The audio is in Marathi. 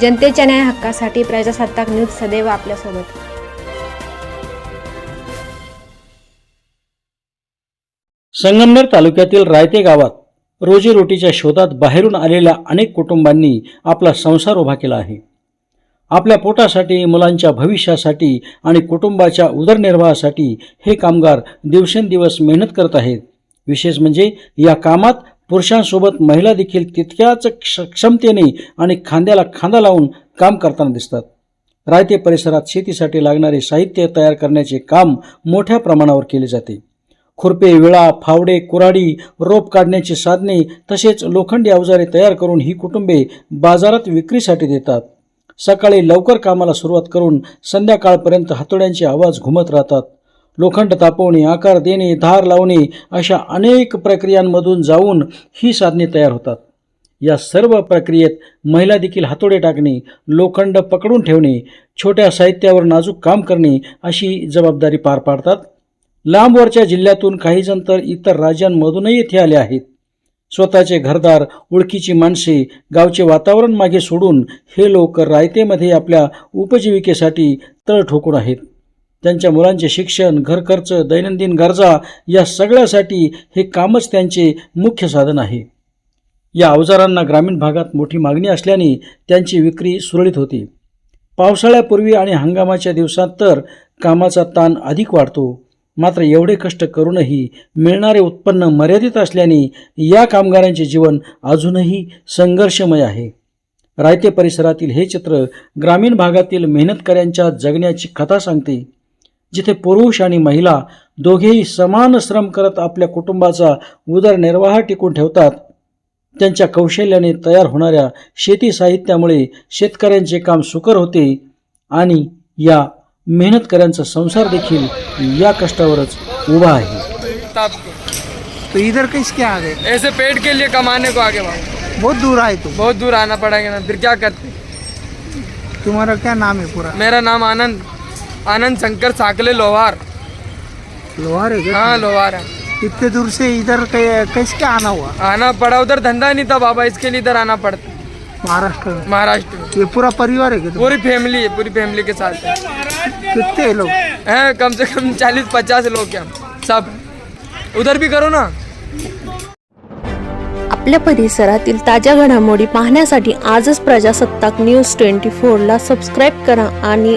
जनतेच्या न्याय हक्कासाठी प्रजासत्ताक न्यूज सदैव आपल्यासोबत. संगमनेर तालुक्यातील रायते गावात रोजीरोटीच्या शोधात बाहेरून आलेल्या अनेक कुटुंबांनी आपला संसार उभा केला आहे. आपल्या पोटासाठी मुलांच्या भविष्यासाठी आणि कुटुंबाच्या उदरनिर्वाहासाठी हे कामगार दिवसेंदिवस मेहनत करत आहेत. विशेष म्हणजे या कामात पुरुषांसोबत महिला देखील तितक्याच क्ष क्षमतेने आणि खांद्याला खांदा लावून काम करताना दिसतात. रायते परिसरात शेतीसाठी लागणारे साहित्य तयार करण्याचे काम मोठ्या प्रमाणावर केले जाते. खुरपे विळा फावडे कुऱ्हाडी रोप काढण्याची साधने तसेच लोखंडी अवजारे तयार करून ही कुटुंबे बाजारात विक्रीसाठी देतात. सकाळी लवकर कामाला सुरुवात करून संध्याकाळपर्यंत हातोड्यांचे आवाज घुमत राहतात. लोखंड तापवणे आकार देणे धार लावणे अशा अनेक प्रक्रियांमधून जाऊन ही साधने तयार होतात. या सर्व प्रक्रियेत महिला देखील हातोडे टाकणे लोखंड पकडून ठेवणे छोट्या साहित्यावर नाजूक काम करणे अशी जबाबदारी पार पाडतात. लांबवरच्या जिल्ह्यातून काहीजण तर इतर राज्यांमधूनही येथे आले आहेत. स्वतःचे घरदार ओळखीची माणसे गावचे वातावरण मागे सोडून हे लोक रायतेमध्ये आपल्या उपजीविकेसाठी तळ ठोकून आहेत. त्यांच्या मुलांचे शिक्षण घरखर्च दैनंदिन गरजा या सगळ्यासाठी हे कामच त्यांचे मुख्य साधन आहे. या अवजारांना ग्रामीण भागात मोठी मागणी असल्याने त्यांची विक्री सुरळीत होते. पावसाळ्यापूर्वी आणि हंगामाच्या दिवसात तर कामाचा ताण अधिक वाढतो. मात्र एवढे कष्ट करूनही मिळणारे उत्पन्न मर्यादित असल्याने या कामगारांचे जीवन अजूनही संघर्षमय आहे. रायते परिसरातील हे चित्र ग्रामीण भागातील मेहनतकऱ्यांच्या जगण्याची कथा सांगते. जिथे पुरुष आणि महिला दोघेही समान श्रम करत आपल्या कुटुंबाचा उदरनिर्वाह टिकून ठेवतात. त्यांच्या कौशल्याने तयार होणाऱ्या शेती साहित्यामुळे शेतकऱ्यांचे काम सुकर होते आणि या मेहनतकऱ्यांचा संसार देखील या कष्टावरच उभा आहे. तो इधर किसके आ गए? ऐसे पेट के लिए कमाने को आगे बहुत दूर आए तुम। बहुत दूर आना पड़ेगा ना फिर क्या करते? तुम्हारा क्या नाम है पूरा? मेरा नाम आनंद। आनंद शंकर साकले लोहार. लोहार है क्या हाँ लोहार है इतने दूर से इधर कै- कैसे आना हुआ? आना पड़ा उधर धंधा नहीं था बाबा इसके लिए इधर आना पड़ता. महाराष्ट्र. में महाराष्ट्र. में ये पूरा परिवार है क्या पूरी फैमिली है पूरी फैमिली के साथ. है कितने लोग हैं कम से कम चालीस पचास लोग हैं हम सब. उधर भी करो ना. आपल्या परिसरातील ताज्या घडामोडी पाहण्यासाठी आजच प्रजासत्ताक न्यूज ट्वेंटी फोरला सबस्क्राईब करा आणि